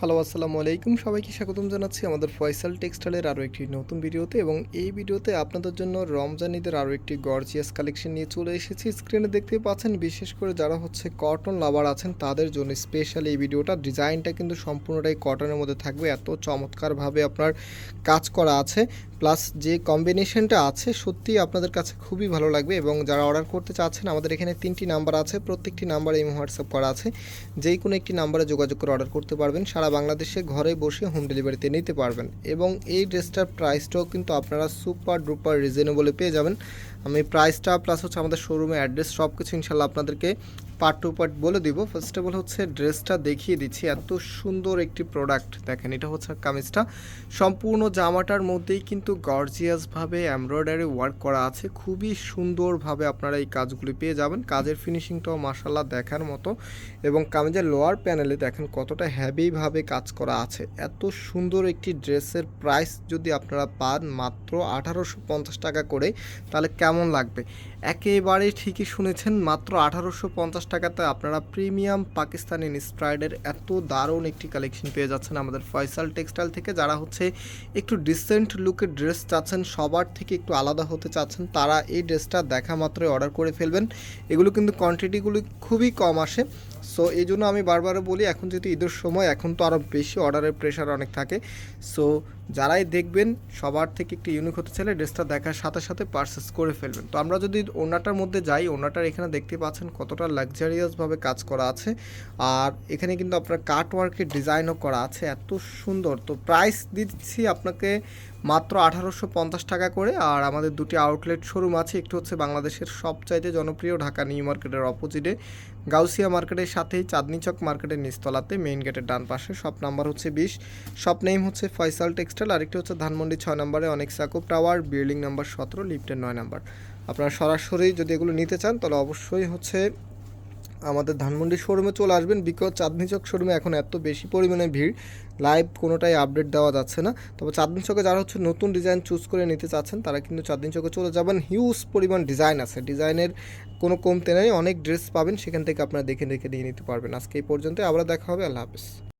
Hello, আসসালামু আলাইকুম। সবাইকে স্বাগতম জানাচ্ছি আমাদের ফয়সাল টেক্সটাইলের আরও একটি নতুন ভিডিওতে এবং এই ভিডিওতে আপনাদের জন্য রমজান ঈদের আরও একটি গর্জিয়াস কালেকশন নিয়ে চলে এসেছি। স্ক্রিনে দেখতে পাচ্ছেন, বিশেষ করে যারা হচ্ছে কটন লাভার আছেন, তাদের জন্য স্পেশাল এই ভিডিওটা। ডিজাইনটা কিন্তু সম্পূর্ণটাই কটনের মধ্যে থাকবে। এত চমৎকারভাবে আপনার কাজ করা আছে। প্লাস যে কম্বিনেশনটা আছে, সত্যি আপনাদের কাছে খুবই ভালো লাগবে এবং যারা অর্ডার করতে চাচ্ছেন, আমাদের এখানে তিনটি নাম্বার আছে, প্রত্যেকটি নাম্বারে এই হোয়াটসঅ্যাপ করা আছে। যেই কোনো একটি নাম্বারে যোগাযোগ করে অর্ডার করতে পারবেন, সারা বাংলাদেশে ঘরে বসে হোম ডেলিভারিতে নিতে পারবেন। এবং এই ড্রেসটার প্রাইসটাও কিন্তু আপনারা সুপার ডুপার রিজনেবলে পেয়ে যাবেন। আমি প্রাইসটা প্লাস হচ্ছে আমাদের শোরুমে অ্যাড্রেস সব কিছু ইনশাল্লাহ আপনাদেরকে পার্ট টু পার্ট বলে দিব। ফার্স্ট অফ অল হচ্ছে ড্রেসটা দেখিয়ে দিচ্ছি। এত সুন্দর একটি প্রোডাক্ট দেখেন, এটা হচ্ছে কামিজটা। সম্পূর্ণ জামাটার মধ্যেই কিন্তু গর্জিয়াসভাবে এমব্রয়ডারি ওয়ার্ক করা আছে। খুবই সুন্দরভাবে আপনারা এই কাজগুলি পেয়ে যাবেন। কাজের ফিনিশিংটাও মাসাল্লাহ দেখার মতো। এবং কামিজের লোয়ার প্যানেলে দেখেন কতটা হ্যাভিভাবে কাজ করা আছে। এত সুন্দর একটি ড্রেসের প্রাইস যদি আপনারা পান মাত্র আঠারোশো পঞ্চাশ টাকা করে, তাহলে কেমন লাগবে? একেবারে ঠিকই শুনেছেন, মাত্র আঠারোশো পঞ্চাশ টাকাতে আপনারা প্রিমিয়াম পাকিস্তানি ইন্সপ্রাইডের এত দারুণ একটি কালেকশন পেয়ে যাচ্ছেন আমাদের ফয়সাল টেক্সটাইল থেকে। যারা হচ্ছে একটু ডিসেন্ট লুকের ড্রেস চাচ্ছেন, সবার থেকে একটু আলাদা হতে চাচ্ছেন, তারা এই ড্রেসটা দেখা মাত্রই অর্ডার করে ফেলবেন। এগুলো কিন্তু কোয়ান্টিটিগুলি খুবই কম আসে। সো এই জন্য আমি বারবার বলি, এখন যেহেতু ঈদের সময়, এখন তো আরও বেশি অর্ডারের প্রেশার অনেক থাকে। সো যারাই দেখবেন সবার থেকে একটি ইউনিক হতে চাইলে ড্রেসটা দেখার সাথে সাথে পারচেস করে ফেলবেন। তো আমরা যদি ওনাটার মধ্যে যাই ওনাটার এখানে দেখতে পাচ্ছেন কতটা লাক্সারিয়াসভাবে কাজ করা আছে। আর এখানে কিন্তু আপনার কাট ওয়ার্কের ডিজাইনও করা আছে, এত সুন্দর। তো প্রাইস দিচ্ছি আপনাকে মাত্র আঠারোশো পঞ্চাশ টাকা করে। আর আমাদের দুটি আউটলেট শোরুম আছে, একটু হচ্ছে বাংলাদেশের সবচাইতে জনপ্রিয় ঢাকা নিউ মার্কেটের অপোজিটে গাউসিয়া মার্কেটের সাথেই চাঁদনি চক মার্কেটের নিচতলাতে মেইন গেটের ডান পাশে। শপ নাম্বার হচ্ছে বিশ। শপ নেম হচ্ছে ফয়সাল টেক্সটাইল আরেকটি হচ্ছে ধানমন্ডি ছয় নম্বরে অনেক সাকুব টাওয়ার, বিল্ডিং নাম্বার সতেরো, লিফটের নয় নাম্বার। আপনারা সরাসরি যদি এগুলো নিতে চান, তাহলে অবশ্যই হচ্ছে আমাদের ধানমন্ডি শোরুমে চলে আসবেন, বিকজ চাঁদনি চক শোরুমে এখন এত বেশি পরিমাণে ভিড়, লাইভ কোনোটাই আপডেট দেওয়া যাচ্ছে না। তবে চাঁদনি চকে যারা হচ্ছে নতুন ডিজাইন চুজ করে নিতে চাচ্ছেন, তারা কিন্তু চাঁদনি চকে চলে যাবেন। হিউজ পরিমাণ ডিজাইন আছে, ডিজাইনের কোনো কমতে নেই, অনেক ড্রেস পাবেন, সেখান থেকে আপনারা দেখে দেখে নিয়ে নিতে পারবেন। আজকে এই পর্যন্ত আবার দেখা হবে, আল্লাহ হাফিজ।